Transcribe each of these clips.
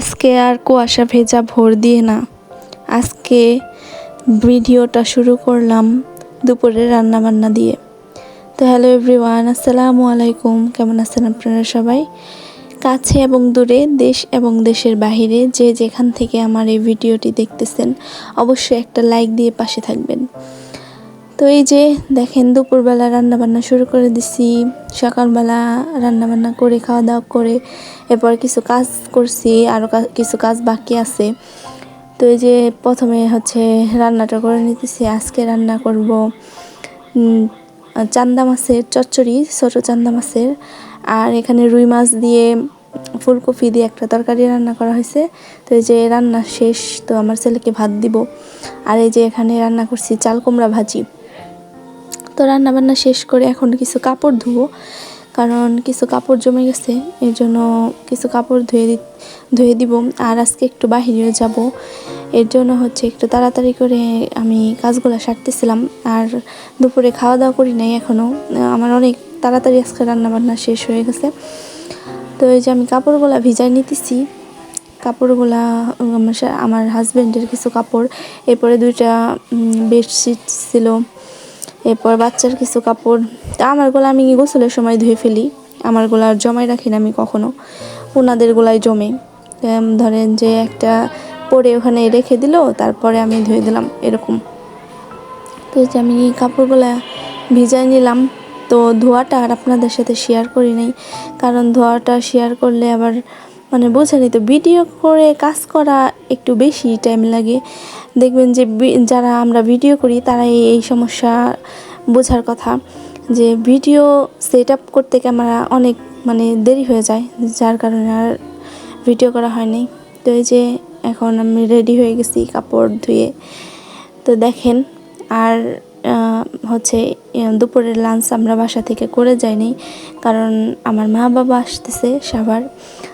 আজকে আর কুয়াশা ভেজা ভোর দিয়ে না। আজকে ভিডিওটা শুরু করলাম দুপুরে রান্না বান্না দিয়ে। তো হ্যালো এভরিওয়ান, আসসালামু আলাইকুম। কেমন আছেন আপনারা সবাই? কাছে এবং দূরে, দেশ এবং দেশের বাহিরে যে যেখান থেকে আমার এই ভিডিওটি দেখতেছেন, অবশ্যই একটা লাইক দিয়ে পাশে থাকবেন। তো এই যে দেখেন, দুপুরবেলা রান্নাবান্না শুরু করে দিছি, সকালবেলা রান্নাবান্না করে খাওয়া দাওয়া করে, এরপর কিছু কাজ করছি আরও কিছু কাজ বাকি আছে। তো এই যে প্রথমে হচ্ছে রান্নাটা করে নিতেছি, আজকে রান্না করব চান্দা মাছের চচ্চড়ি, ছোটো চান্দা মাছের। আর এখানে রুই মাছ দিয়ে, ফুলকপি দিয়ে একটা তরকারি রান্না করা হয়েছে। তো এই যে রান্না শেষ, তো আমার ছেলেকে ভাত দিব। আর এই যে এখানে রান্না করছি চাল কুমড়া ভাজি। তো রান্না বান্না শেষ করে এখন কিছু কাপড় ধুবো, কারণ কিছু কাপড় জমে গেছে, এর জন্য কিছু কাপড় ধুয়ে দি ধুয়ে দিব। আর আজকে একটু বাহিরে যাব, এর জন্য হচ্ছে একটু তাড়াতাড়ি করে আমি কাজগুলো সারতেছিলাম, আর দুপুরে খাওয়া দাওয়া করি নাই এখনও আমার অনেক তাড়াতাড়ি আজকে রান্না বান্না শেষ হয়ে গেছে। তো এই যে আমি কাপড়গুলো ভিজাই নিতেছি, কাপড়গুলা আমার হাজব্যান্ডের কিছু কাপড়, এরপরে দুইটা বেডশিট ছিল এরপর বাচ্চার কিছু কাপড়। তা আমার গোলা আমি গোসলের সময় ধুয়ে ফেলি? আমার গোলা জমাই রাখি না আমি কখনো। ওনাদের গোলায় জমে। ধরেন যে একটা পরে ওখানে রেখে দিল, তারপরে আমি ধুয়ে দিলাম, এরকম। তো আমি কাপড়গুলা ভিজাই নিলাম। তো ধোয়াটা আর আপনাদের সাথে শেয়ার করি নাই। কারণ ধোয়াটা শেয়ার করলে আবার মানে বোঝেনি তো, ভিডিও করে কাজ করা একটু বেশি টাইম লাগে। দেখবেন যে যারা আমরা ভিডিও করি তারা এই সমস্যা বোঝার কথা, যে ভিডিও সেট আপ করতে ক্যামেরা অনেক মানে দেরি হয়ে যায়, যার কারণে আর ভিডিও করা হয়নি। তো এই যে এখন আমি রেডি হয়ে গেছি কাপড় ধুয়ে। তো দেখেন, আর হচ্ছে দুপুরের লাঞ্চ আমরা বাসা থেকে করে যাইনি, কারণ আমার মা বাবা আসতেছে সাভার। তো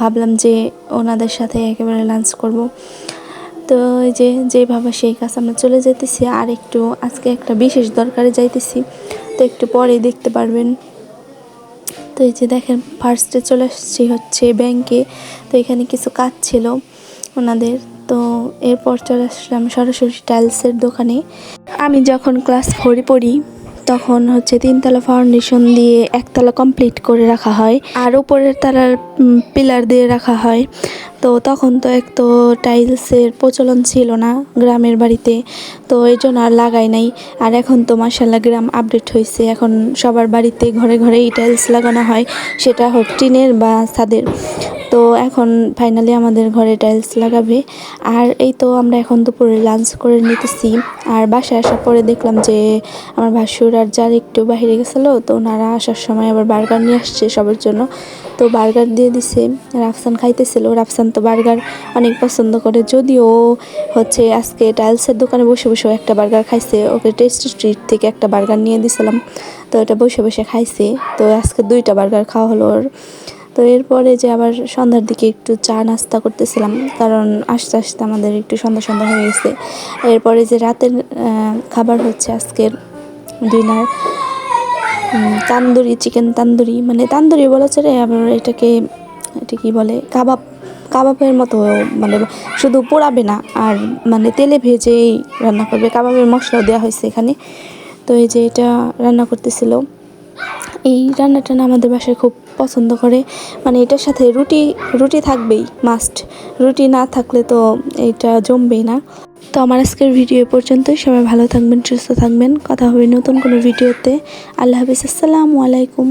ভাবলাম যে ওনাদের সাথে একেবারে লাঞ্চ করব। তো যে, যেভাবে সেই কাজ আমরা চলে যেতেছি, আর একটু আজকে একটা বিশেষ দরকারে যাইতেছি। তো একটু পরে দেখতে পারবেন। তো এই যে দেখেন ফার্স্টে চলে আসছি হচ্ছে ব্যাংকে তো এখানে কিছু কাজ ছিল ওনাদের। তো এরপর চলে আসলাম সরাসরি টাইলসের দোকানে। আমি যখন ক্লাস ফোরে পড়ি তখন হচ্ছে তিনতলা ফাউন্ডেশন দিয়ে একতলা কমপ্লিট করে রাখা হয়। আর উপরের তালার পিলার দিয়ে রাখা হয়। তো তখন তো এক তো টাইলসের প্রচলন ছিল না গ্রামের বাড়িতে, তো এই জন্য আর লাগাই নাই। আর এখন তো মার্শাল্লাহ গ্রাম আপডেট হয়েছে এখন সবার বাড়িতে ঘরে ঘরেই টাইলস লাগানো হয়, সেটা হোক টিনের বা ছাদের। তো এখন ফাইনালি আমাদের ঘরে টাইলস লাগাবে। আর এই তো আমরা এখন দুপুরে লাঞ্চ করে নিতেছি। আর বাসায় আসার পরে দেখলাম যে আমার ভাসুর আর যার একটু বাইরে গেছিল, তো ওনারা আসার সময় আবার বার্গার নিয়ে আসছে সবার জন্য। তো বার্গার দিয়ে দিছে। রাফসান খাইতেছিল। রাফসান তো বার্গার অনেক পছন্দ করে। যদিও হচ্ছে আজকে টাইলসের দোকানে বসে বসে একটা বার্গার খাইছে। ওকে টেস্ট স্ট্রিট থেকে একটা বার্গার নিয়ে দিছিলাম। তো এটা বসে বসে খাইছে। তো আজকে দুইটা বার্গার খাওয়া হলো ওর। তো এরপরে যে আবার সন্ধ্যার দিকে একটু চা নাস্তা করতেছিলাম। কারণ আস্তে আস্তে আমাদের একটু সন্ধ্যা সন্ধ্যা হয়ে গেছে। এরপরে যে রাতের খাবার হচ্ছে আজকের ডিনার। তান্দুরি চিকেন তান্দুরি মানে তান্দুরি বলেছে রে, আবার এটাকে, এটা কি বলে, কাবাব, কাবাবের মতো মানে শুধু পোড়াবে না, আর মানে তেলে ভেজেই রান্না করবে। কাবাবের মশলাও দেওয়া হয়েছে এখানে। তো এই যে এটা রান্না করতেছিল। এই রান্নাটা না আমাদের বাসায় খুব পছন্দ করে। মানে এটার সাথে রুটি রুটি থাকবেই মাস্ট রুটি না থাকলে তো এটা জমবেই না। তো আমার আজকের ভিডিও এ পর্যন্তই। সবাই ভালো থাকবেন, সুস্থ থাকবেন। কথা হবে নতুন কোনো ভিডিওতে আল্লাহ হাফিজ, আসসালামু আলাইকুম।